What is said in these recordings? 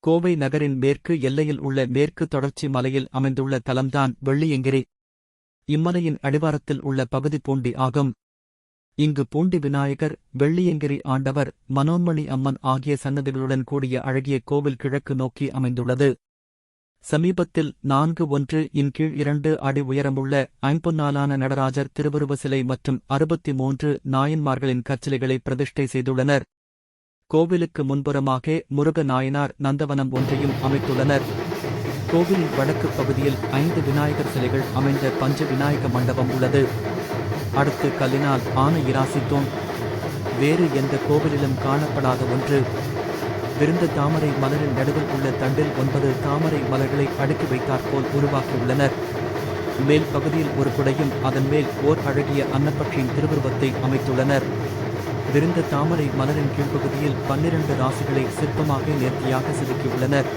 கோவை நகரின் மேற்கு எல்லையில் உள்ள மேற்கு தொடர்ச்சி மலையில் அமைந்துள்ள தலம்தான் வெள்ளியங்கிரி. இம்மலையின் அடிவாரத்தில் உள்ள பகுதி பூண்டி ஆகும். இங்கு பூண்டி விநாயகர் வெள்ளியங்கிரி ஆண்டவர் மனோன்மணி அம்மன் ஆகிய சன்னதிகளுடன் கூடிய அழகிய கோவில் கிழக்கு நோக்கி அமைந்துள்ளது. சமீபத்தில் நான்கு ஒன்று இன் கீழ் இரண்டு அடி உயரமுள்ள ஐம்பொன்னாலான நடராஜர் திருவுருவ சிலை மற்றும் அறுபத்தி மூன்று நாயன்மார்களின் கச்சிலைகளை பிரதிஷ்டை செய்துள்ளனர். கோவிலுக்கு முன்புறமாக முருக நாயனார் நந்தவனம் ஒன்றையும் அமைத்துள்ளனர். கோவிலின் வடக்கு பகுதியில் ஐந்து விநாயகர் சிலைகள் அமைந்த பஞ்ச விநாயக மண்டபம் உள்ளது. அடுத்து கல்லினால் ஆன இராசித்தோம். வேறு எந்த கோவிலிலும் காணப்படாத ஒன்று. விருந்த தாமரை மலரின் நடுவில் உள்ள தண்டில் ஒன்பது தாமரை மலர்களை அடுக்கி வைத்தாற்போல் உருவாக்கியுள்ளனர். மேல் பகுதியில் ஒரு குடையும் அதன் மேல் ஓர் அழகிய அன்னப்பட்சியின் திருவுருவத்தை அமைத்துள்ளனர். விருந்த தாமரை மலரின் கீழ்ப்பகுதியில் பன்னிரண்டு ராசிகளை சிற்பமாக நேர்த்தியாக செதுக்கியுள்ளனர்.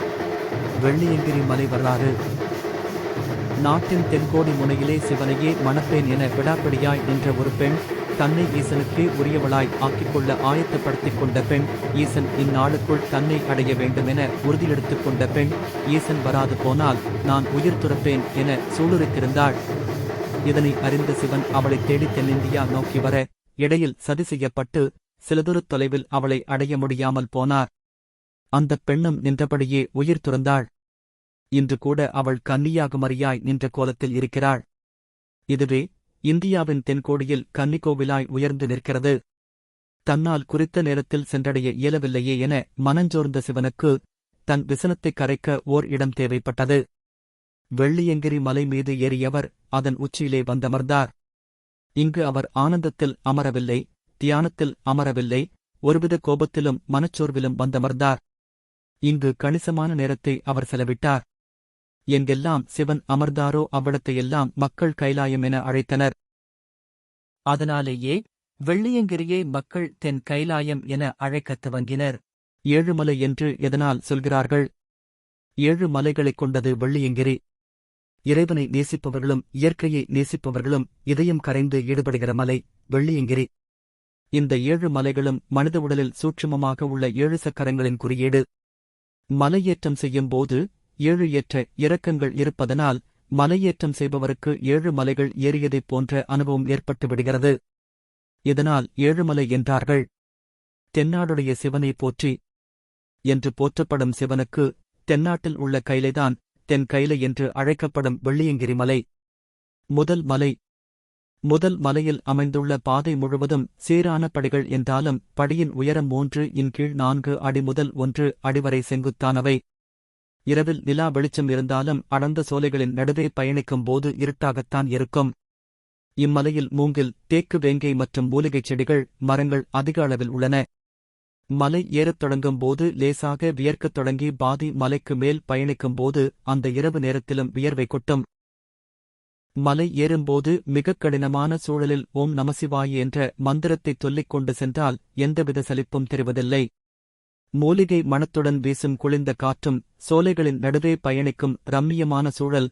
வெள்ளியங்கிரி மலை வரலாறு. நாட்டின் தென்கோடி முனையிலே சிவனையே மணப்பேன் என விடாப்பிடியாய் நின்ற ஒரு பெண் தன்னை ஈசனுக்கே உரியவளாய் ஆக்கிக்கொள்ள ஆயத்தப்படுத்திக் கொண்ட பெண் ஈசன் இந்நாளுக்குள் தன்னை அடைய வேண்டும் என உறுதியெடுத்துக் கொண்ட பெண் ஈசன் வராது போனால் நான் உயிர் துறப்பேன் என சூளுரைத்திருந்தாள். இதனை அறிந்த சிவன் அவளை தேடி தென்னிந்தியா நோக்கி வர இடையில் சதி செய்யப்பட்டு சிலதொரு தொலைவில் அவளை அடைய முடியாமல் போனார். அந்தப் பெண்ணும் நின்றபடியே உயிர் துறந்தாள். இன்று கூட அவள் கன்னியாகுமரியாய் நின்ற கோலத்தில் இருக்கிறாள். இதுவே இந்தியாவின் தென்கோடியில் கன்னிக்கோவிலாய் உயர்ந்து நிற்கிறது. தன்னால் குறித்த நேரத்தில் சென்றடைய இயலவில்லையே என மனஞ்சோர்ந்த சிவனுக்கு தன் விசனத்தைக் கரைக்க ஓர் இடம் தேவைப்பட்டது. வெள்ளியங்கிரி மலை மீது ஏறியவர் அதன் உச்சியிலே வந்தமர்ந்தார். இங்கு அவர் ஆனந்தத்தில் அமரவில்லை தியானத்தில் அமரவில்லை ஒருவித கோபத்திலும் மனச்சோர்விலும் வந்தமர்ந்தார் இங்கு கணிசமான நேரத்தை அவர் செலவிட்டார். எங்கெல்லாம் சிவன் அமர்ந்தாரோ அவ்விடத்தையெல்லாம் மக்கள் கைலாயம் என அழைத்தனர். அதனாலேயே வெள்ளியங்கிரியை மக்கள் தென் கைலாயம் என அழைக்கத் துவங்கினர். ஏழுமலை என்று எதனால் சொல்கிறார்கள்? ஏழு மலைகளைக் கொண்டது வெள்ளியங்கிரி. இறைவனை நேசிப்பவர்களும் இயற்கையை நேசிப்பவர்களும் இதயம் கரைந்து ஈடுபடுகிற மலை வெள்ளியங்கிரி. இந்த ஏழு மலைகளும் மனித உடலில் சூட்சுமமாக உள்ள ஏழு சக்கரங்களின் குறியீடு. மலையேற்றம் செய்யும் போது ஏழு ஏற்ற இறக்கங்கள் இருப்பதனால் மலையேற்றம் செய்பவருக்கு ஏழு மலைகள் ஏறியதைப் போன்ற அனுபவம் ஏற்பட்டு விடுகிறது. இதனால் ஏழுமலை என்றார்கள். தென்னாடுடைய சிவனை போற்றி. என்று போற்றப்படும் சிவனுக்கு தென்னாட்டில் உள்ள கைலைதான் தென் கைலை என்று அழைக்கப்படும் வெள்ளியங்கிரி மலை முதல் மலை. முதல் மலையில் அமைந்துள்ள பாதை முழுவதும் சீரான படிகள் என்றாலும் படியின் உயரம் மூன்று இன் கீழ் நான்கு அடி முதல் ஒன்று அடிவரை செங்குத்தானவை. இரவில் நிலா வெளிச்சம் இருந்தாலும் அடர்ந்த சோலைகளின் நடுவே பயணிக்கும் போது இருட்டாகத்தான் இருக்கும். இம்மலையில் மூங்கில் தேக்கு வேங்கை மற்றும் மூலிகைச் செடிகள் மரங்கள் அதிக அளவில் உள்ளன. மலை ஏறத் தொடங்கும் போது லேசாக வியர்க்கத் தொடங்கி பாதி மலைக்கு மேல் பயணிக்கும் போது அந்த இரவு நேரத்திலும் வியர்வை கொட்டும். மலை ஏறும்போது மிகக் கடினமான சூழலில் ஓம் நமசிவாய என்ற மந்திரத்தைச் சொல்லிக் கொண்டு சென்றால் எந்தவித சலிப்பும் தெரிவதில்லை. மூலிகை மணத்துடன் வீசும் குளிர்ந்த காற்றும் சோலைகளின் நடுவே பயணிக்கும் ரம்மியமான சூழல்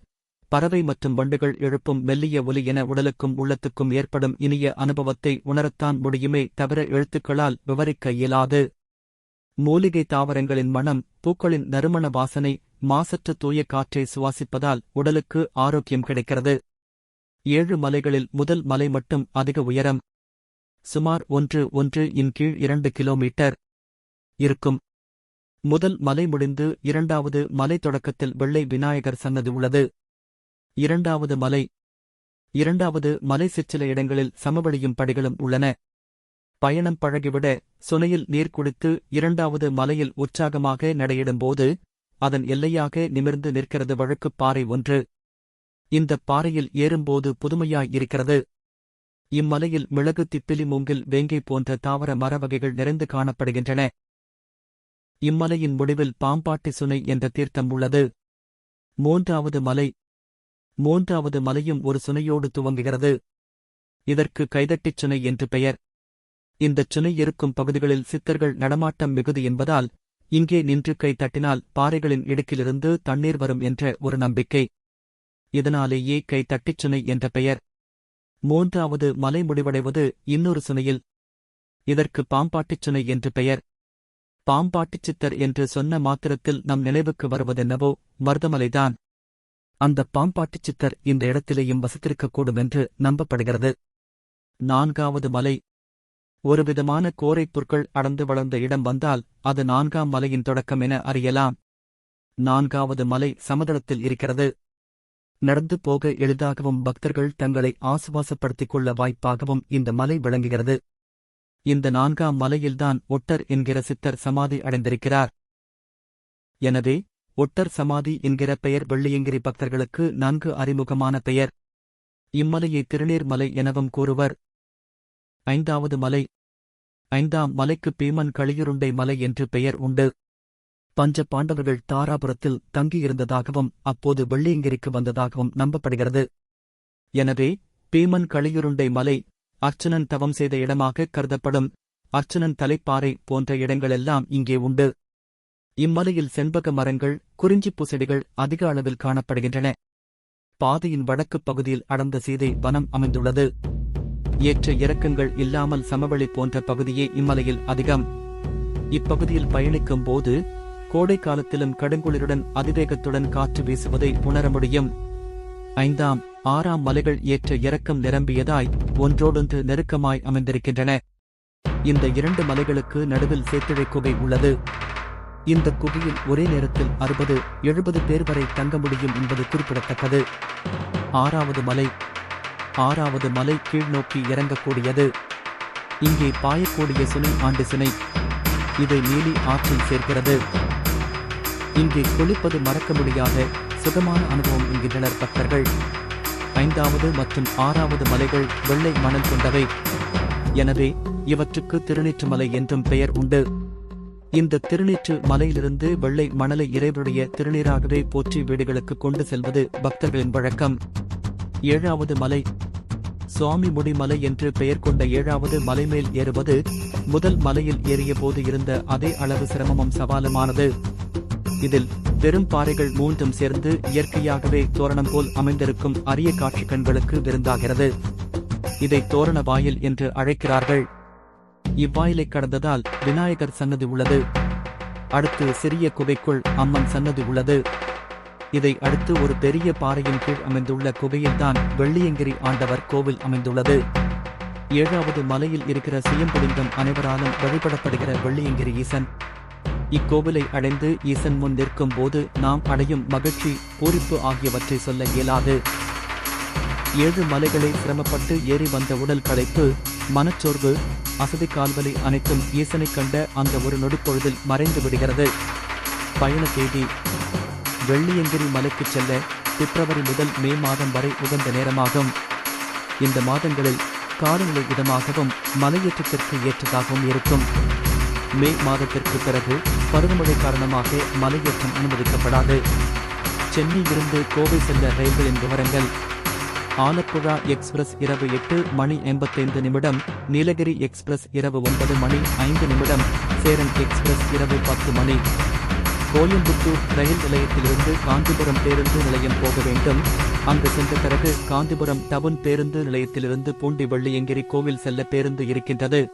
பறவை மற்றும் வண்டுகள் எழுப்பும் மெல்லிய ஒலி என உடலுக்கும் உள்ளத்துக்கும் ஏற்படும் இனிய அனுபவத்தை உணரத்தான் முடியுமே தவிர எழுத்துக்களால் விவரிக்க இயலாது. மூலிகை தாவரங்களின் மனம் பூக்களின் நறுமண வாசனை மாசற்ற தூய காற்றை சுவாசிப்பதால் உடலுக்கு ஆரோக்கியம் கிடைக்கிறது. ஏழு மலைகளில் முதல் மலை மட்டும் அதிக உயரம். சுமார் ஒன்று ஒன்று இன் கீழ் இரண்டு கிலோமீட்டர் இருக்கும். முதல் மலை முடிந்து இரண்டாவது மலை தொடக்கத்தில் வெள்ளை விநாயகர் சன்னதி உள்ளது. இரண்டாவது மலை. இரண்டாவது மலை சிற்சில இடங்களில் சமவெளியும் படிகளும் உள்ளன. பயணம் பழகிவிட சுனையில் நீர் குடித்து இரண்டாவது மலையில் உற்சாகமாக நடையிடும்போது அதன் எல்லையாக நிமிர்ந்து நிற்கிறது வழக்குப் பாறை ஒன்று. இந்தப் பாறையில் ஏறும்போது புதுமையாய் இருக்கிறது. இம்மலையில் மிளகு திப்பிலி மூங்கில் வேங்கை போன்ற தாவர மர வகைகள் நிறைந்து காணப்படுகின்றன. இம்மலையின் முடிவில் பாம்பாட்டி சுனை என்ற தீர்த்தம் உள்ளது. மூன்றாவது மலை மூன்றாவது மலையும் ஒரு சுனையோடு துவங்குகிறது. இதற்கு கைதட்டிச் சுனை என்று பெயர். இந்தச் சுனை இருக்கும் பகுதிகளில் சித்தர்கள் நடமாட்டம் மிகுதி என்பதால் இங்கே நின்று கை தட்டினால் பாறைகளின் இடுக்கிலிருந்து தண்ணீர் வரும் என்ற ஒரு நம்பிக்கை. இதனாலேயே கை தட்டிச் சுனை என்ற பெயர். மூன்றாவது மலை முடிவடைவது இன்னொரு சுனையில். இதற்கு பாம்பாட்டிச் சுனை என்று பெயர். பாம்பாட்டிச் சித்தர் என்று சொன்ன மாத்திரத்தில் நம் நினைவுக்கு வருவதென்னவோ மருதமலைதான். அந்த பாம்பாட்டிச் சித்தர் இந்த இடத்திலேயும் வசித்திருக்கக்கூடும் என்று நம்பப்படுகிறது. நான்காவது மலை. ஒருவிதமான கோரைப் புற்கள் அடர்ந்து வளர்ந்த இடம் வந்தால் அது நான்காம் மலையின் தொடக்கம் என அறியலாம். நான்காவது மலை சமதளத்தில் இருக்கிறது. நடந்து போக எளிதாகவும் பக்தர்கள் தங்களை ஆசுவாசப்படுத்திக் கொள்ள வாய்ப்பாகவும் இந்த மலை விளங்குகிறது. இந்த நான்காம் மலையில்தான் ஒட்டர் என்கிற சித்தர் சமாதி அடைந்திருக்கிறார். எனவே ஒட்டர் சமாதி என்கிற பெயர் வெள்ளியங்கிரி பக்தர்களுக்கு நன்கு அறிமுகமான பெயர். இம்மலையை திருநீர் மலை எனவும் கூறுவர். ஐந்தாவது மலை. ஐந்தாம் மலைக்கு பீமன் களியுருண்டை மலை என்று பெயர் உண்டு. பஞ்ச பாண்டவர்கள் தாராபுரத்தில் தங்கியிருந்ததாகவும் அப்போது வெள்ளியங்கிரிக்கு வந்ததாகவும் நம்பப்படுகிறது. எனவே பீமன் களியுருண்டை மலை அர்ச்சனன் தவம் செய்த இடமாக கருதப்படும். அர்ச்சனன் தலைப்பாறை போன்ற இடங்களெல்லாம் இங்கே உண்டு. இம்மலையில் செண்பக மரங்கள் குறிஞ்சிப்பூ செடிகள் அதிக அளவில் காணப்படுகின்றன. பாதையின் வடக்குப் பகுதியில் அடர்ந்த சீதை வனம் அமைந்துள்ளது. ஏற்ற இறக்கங்கள் இல்லாமல் சமவெளி போன்ற பகுதியே இம்மலையில் அதிகம். இப்பகுதியில் பயணிக்கும் போது கோடை காலத்திலும் கடுங்குளிருடன் அதிவேகத்துடன் காற்று வீசுவதை உணர முடியும். ஐந்தாம் ஆறாம் மலைகள் ஏற்ற இறக்கம் நிரம்பியதாய் ஒன்றோடொன்று நெருக்கமாய் அமைந்திருக்கின்றன. இந்த இரண்டு மலைகளுக்கு நடுவில் சேத்திழை குகை உள்ளது. இந்த குகையில் ஒரே நேரத்தில் அறுபது எழுபது பேர் வரை தங்க முடியும் என்பது குறிப்பிடத்தக்கது. ஆறாவது மலை ஆறாவது மலை கீழ்நோக்கி இறங்கக்கூடியது. இங்கே பாயக்கூடிய சுனை ஆண்டு சுனை. இது நீலி ஆற்றில் சேர்க்கிறது. இங்கே குளிப்பது மறக்க முடியாத சுகமான அனுபவம் என்கின்றனர் பக்தர்கள். ஐந்தாவது மற்றும் ஆறாவது மலைகள் வெள்ளை மணல் கொண்டவை. எனவே இவற்றுக்கு திருநீற்றுமலை என்றும் பெயர் உண்டு. இந்த திருநீற்று மலையிலிருந்து வெள்ளை மணலை இறைவனுடைய திருநீராகவே போற்றி வீடுகளுக்கு கொண்டு செல்வது பக்தர்களின் வழக்கம். ஏழாவது மலை. சுவாமி முடிமலை என்று பெயர் கொண்ட ஏழாவது மலைமேல் ஏறுவது முதல் மலையில் ஏறிய போது இருந்த அதே அளவு சிரமமும் சவாலுமானது. இதில் வெறும் பாறைகள் மூன்றும் சேர்ந்து இயற்கையாகவே தோரணம் போல் அமைந்திருக்கும் அரிய காட்சி கண்களுக்கு விருந்தாகிறது. இதை தோரண வாயில் என்று அழைக்கிறார்கள். இவ்வாயிலை கடந்ததால் விநாயகர் சன்னதி உள்ளது. அடுத்து சிறிய குகைக்குள் அம்மன் சன்னதி உள்ளது. இதை அடுத்து ஒரு பெரிய பாறையின் கீழ் அமைந்துள்ள குகையில்தான் வெள்ளியங்கிரி ஆண்டவர் கோவில் அமைந்துள்ளது. ஏழாவது மலையில் இருக்கிற சியம்புலிங்கம் அனைவராலும் வழிபடப்படுகிற வெள்ளியங்கிரி ஈசன். இக்கோவிலை அடைந்து ஈசன் முன் நிற்கும் போது நாம் அடையும் மகிழ்ச்சி பூரிப்பு ஆகியவற்றை சொல்ல இயலாது. ஏழு மலைகளை சிரமப்பட்டு ஏறி வந்த உடல் களைப்பு மனச்சோர்வு அசதி கால்வலி அனைத்தும் ஈசனைக் கண்ட அந்த ஒரு நொடிப்பொழுதில் மறைந்து விடுகிறது. பயண தேதி. வெள்ளியங்கிரி மலைக்கு செல்ல பிப்ரவரி முதல் மே மாதம் வரை உகந்த நேரமாகும். இந்த மாதங்களில் காலநிலை இதமாகவும் மலையேற்றத்திற்கு ஏற்றதாகவும் இருக்கும். மே மாதத்திற்கு பிறகு பருவமழை காரணமாக மலையேற்றம் அனுமதிக்கப்படாது. சென்னையிலிருந்து கோவை செல்ல ரயில்களின் விவரங்கள் ஆலப்புழா எக்ஸ்பிரஸ் இரவு எட்டு மணி எண்பத்தைந்து நிமிடம் நீலகிரி எக்ஸ்பிரஸ் இரவு ஒன்பது மணி ஐந்து நிமிடம் சேரன் எக்ஸ்பிரஸ் இரவு பத்து மணி. கோயம்புத்தூர் ரயில் நிலையத்திலிருந்து காஞ்சிபுரம் பேருந்து நிலையம் போக வேண்டும். அங்கு சென்ற பிறகு காஞ்சிபுரம் டவுன் பேருந்து நிலையத்திலிருந்து பூண்டி வெள்ளியங்கிரி கோவில் செல்ல பேருந்து இருக்கின்றது.